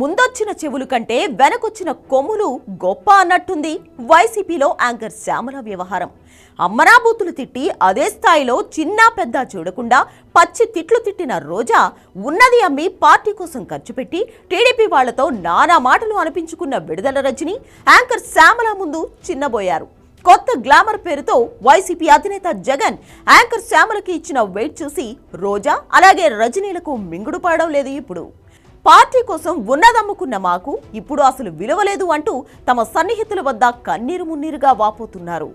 ముందొచ్చిన చెవులు కంటే వెనకొచ్చిన కొమ్ములు గొప్ప అన్నట్టుంది వైసీపీలో యాంకర్ శ్యామల వ్యవహారం. అమ్మరాబూతులు తిట్టి అదే స్థాయిలో చిన్న పెద్ద చూడకుండా పచ్చి తిట్లు తిట్టిన రోజా ఉన్నది అమ్మి పార్టీ కోసం ఖర్చు పెట్టి టీడీపీ వాళ్ళతో నానా మాటలు అనిపించుకున్న విడుదల రజని యాంకర్ శ్యామల ముందు చిన్నబోయారు. కొత్త గ్లామర్ పేరుతో వైసీపీ అధినేత జగన్ యాంకర్ శ్యామలకి ఇచ్చిన వెయిట్ చూసి రోజా అలాగే రజనీలకు మింగుడు పడడం లేదు ఇప్పుడు. పార్టీ కోసం ఉన్నదమ్ముకున్న మాకు ఇప్పుడు అసలు విలువలేదు అంటూ తమ సన్నిహితుల వద్ద కన్నీరు మున్నీరుగా వాపోతున్నారు.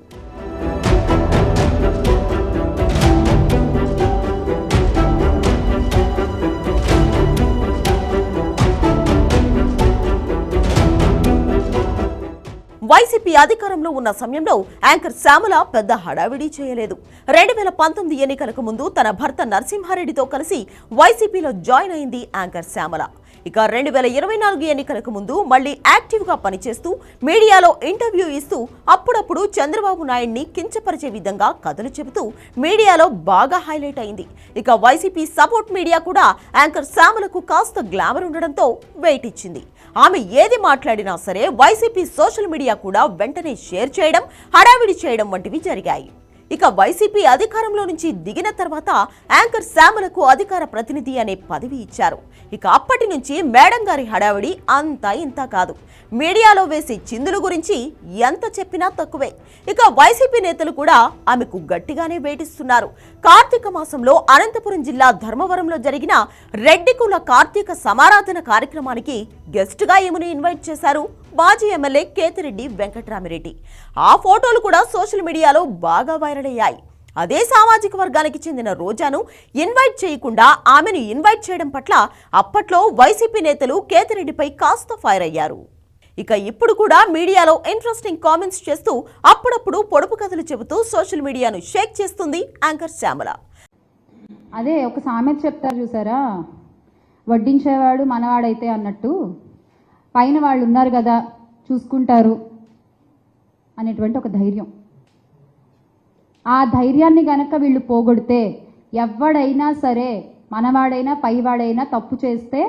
వైసీపీ అధికారంలో ఉన్న సమయంలో యాంకర్ శ్యామల పెద్ద హడావిడి చేయలేదు. రెండు వేల పంతొమ్మిది ఎన్నికలకు ముందు తన భర్త నరసింహారెడ్డితో కలిసి వైసీపీలో జాయిన్ అయింది యాంకర్ శ్యామల. ఇక రెండు వేల ఇరవై నాలుగు ఎన్నికలకు ముందు మళ్ళీ యాక్టివ్గా పనిచేస్తూ మీడియాలో ఇంటర్వ్యూ ఇస్తూ అప్పుడప్పుడు చంద్రబాబు నాయుడిని కించపరిచే విధంగా కథలు చెబుతూ మీడియాలో బాగా హైలైట్ అయింది. ఇక వైసీపీ సపోర్ట్ మీడియా కూడా యాంకర్ శ్యామలకు కాస్త గ్లామర్ ఉండడంతో వెయిట్ ఇచ్చింది. ఆమె ఏది మాట్లాడినా సరే వైసీపీ సోషల్ మీడియా కూడా వెంటనే షేర్ చేయడం హడావిడి చేయడం వంటివి జరిగాయి. ఇక వైసీపీ అధికారంలో నుంచి దిగిన తర్వాత యాంకర్ శ్యామలకు అధికార ప్రతినిధి అనే పదవి ఇచ్చారు. ఇక అప్పటి నుంచి మేడం గారి హడావిడి అంతా ఇంత కాదు. మీడియాలో వేసే చిందుల గురించి ఎంత చెప్పినా తక్కువే. ఇక వైసీపీ నేతలు కూడా ఆమెకు గట్టిగానే వేటిస్తున్నారు. కార్తీక మాసంలో అనంతపురం జిల్లా ధర్మవరంలో జరిగిన రెడ్డి కుల కార్తీక సమారాధన కార్యక్రమానికి గెస్ట్గా ఏమని ఇన్వైట్ చేశారు? మాజీ ఎమ్మెల్యే కేతిరెడ్డి వెంకట్రామిరెడ్డి. ఆ ఫోటోలు కూడా సోషల్ మీడియాలో బాగా వైరల్ అయ్యాయి. అదే సామాజిక వర్గానికి చెందిన రోజాను ఇన్వైట్ చేయకుండా ఆమెను ఇన్వైట్ చేయడం పట్ల అప్పట్లో వైసీపీ నేతలు కేతిరెడ్డిపై కాస్త ఫైర్ అయ్యారు. ఇక ఇప్పుడు కూడా మీడియాలో ఇంట్రెస్టింగ్ కామెంట్స్ చేస్తూ అప్పుడప్పుడు పొడుపు కథలు చెబుతూ సోషల్ మీడియాను షేక్ చేస్తుంది యాంకర్ శ్యామల. అదే ఒక సామెత చెప్తారు చూసారా? వడ్డించేవాడు మనవాడైతే అన్నట్టు. పైన వాళ్ళు ఉన్నారు కదా చూసుకుంటారు అనేటువంటి ఒక ధైర్యం. ఆ ధైర్యాన్ని గనక వీళ్ళు పోగొడితే ఎవడైనా సరే మనవాడైనా పైవాడైనా తప్పు చేస్తే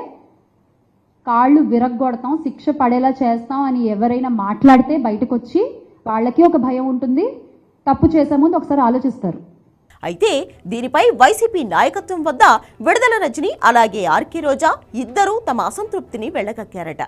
కాళ్ళు విరగ్గొడతాం శిక్ష పడేలా చేస్తాం అని ఎవరైనా మాట్లాడితే బయటకు వచ్చి వాళ్ళకి ఒక భయం ఉంటుంది తప్పు చేసే ముందు ఒకసారి ఆలోచిస్తారు. అయితే దీనిపై వైసీపీ నాయకత్వం వద్ద విడుదల రజని అలాగే ఆర్కే రోజా ఇద్దరూ తమ అసంతృప్తిని వెళ్ళగక్కారట.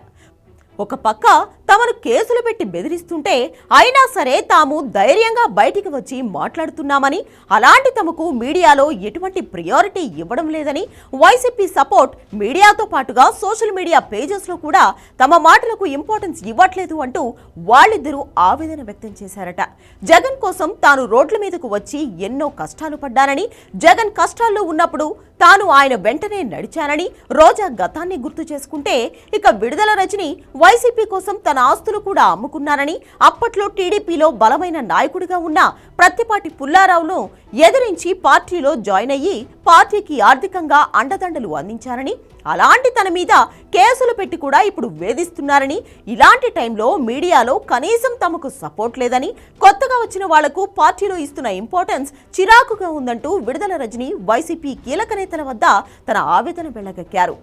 ఒక పక్క తమను కేసులు పెట్టి బెదిరిస్తుంటే అయినా సరే తాము ధైర్యంగా బయటికి వచ్చి మాట్లాడుతున్నామని అలాంటి తమకు మీడియాలో ఎటువంటి ప్రియారిటీ ఇవ్వడం లేదని వైసీపీ సపోర్ట్ మీడియాతో పాటుగా సోషల్ మీడియా పేజెస్లో కూడా తమ మాటలకు ఇంపార్టెన్స్ ఇవ్వట్లేదు అంటూ వాళ్ళిద్దరూ ఆవేదన వ్యక్తం చేశారట. జగన్ కోసం తాను రోడ్ల మీదకు వచ్చి ఎన్నో కష్టాలు పడ్డానని జగన్ కష్టాల్లో ఉన్నప్పుడు తాను ఆయన వెంటనే నడిచానని రోజా గతాన్ని గుర్తు చేసుకుంటే ఇక విడుదల రజని వైసీపీ కోసం తన ఆస్తులు కూడా అమ్ముకున్నారని అప్పట్లో టీడీపీలో బలమైన నాయకుడిగా ఉన్న ప్రత్తిపాటి పుల్లారావును ఎదిరించి పార్టీలో జాయిన్ అయ్యి పార్టీకి ఆర్థికంగా అండదండలు అందించారని అలాంటి తన మీద కేసులు పెట్టి కూడా ఇప్పుడు వేధిస్తున్నారని ఇలాంటి టైంలో మీడియాలో కనీసం తమకు సపోర్ట్ లేదని కొత్తగా వచ్చిన వాళ్ళకు పార్టీలో ఇస్తున్న ఇంపార్టెన్స్ చిరాకుగా ఉందంటూ విడుదల రజని వైసీపీ కీలక నేతల వద్ద తన ఆవేదన వెళ్ళగక్కారు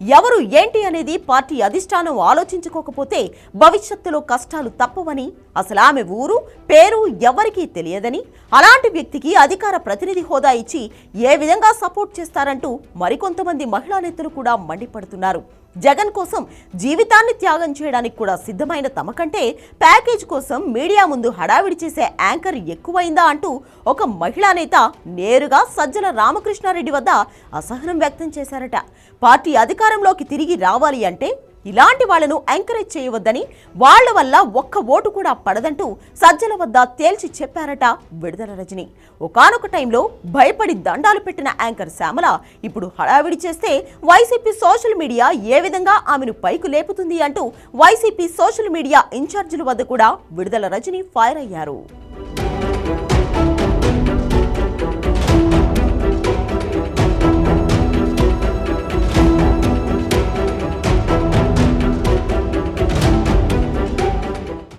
ఎవరు ఏంటి అనేది పార్టీ అధిష్టానం ఆలోచించుకోకపోతే భవిష్యత్తులో కష్టాలు తప్పవని అసలు ఆమె ఊరు పేరు ఎవరికీ తెలియదని అలాంటి వ్యక్తికి అధికార ప్రతినిధి హోదా ఇచ్చి ఏ విధంగా సపోర్ట్ చేస్తారంటూ మరికొంతమంది మహిళా నేతలు కూడా మండిపడుతున్నారు. జగన్ కోసం జీవితాన్ని త్యాగం చేయడానికి కూడా సిద్ధమైన తమ కంటే ప్యాకేజ్ కోసం మీడియా ముందు హడావిడి చేసే యాంకర్ ఎక్కువైందా అంటూ ఒక మహిళా నేత నేరుగా సజ్జల రామకృష్ణారెడ్డి వద్ద అసహనం వ్యక్తం చేశారట. పార్టీ అధికారంలోకి తిరిగి రావాలి అంటే ఇలాంటి వాళ్ళను ఎంకరేజ్ చేయవద్దని వాళ్ళ వల్ల ఒక్క ఓటు కూడా పడదంటూ సజ్జల వద్ద తేల్చి చెప్పారట విడుదల రజని. ఒకానొక టైంలో భయపడి దండాలు పెట్టిన యాంకర్ శ్యామల ఇప్పుడు హడావిడి చేస్తే వైసీపీ సోషల్ మీడియా ఏ విధంగా ఆమెను పైకి లేపుతుంది అంటూ వైసీపీ సోషల్ మీడియా ఇన్ఛార్జీల వద్ద కూడా విడుదల రజని ఫైర్ అయ్యారు.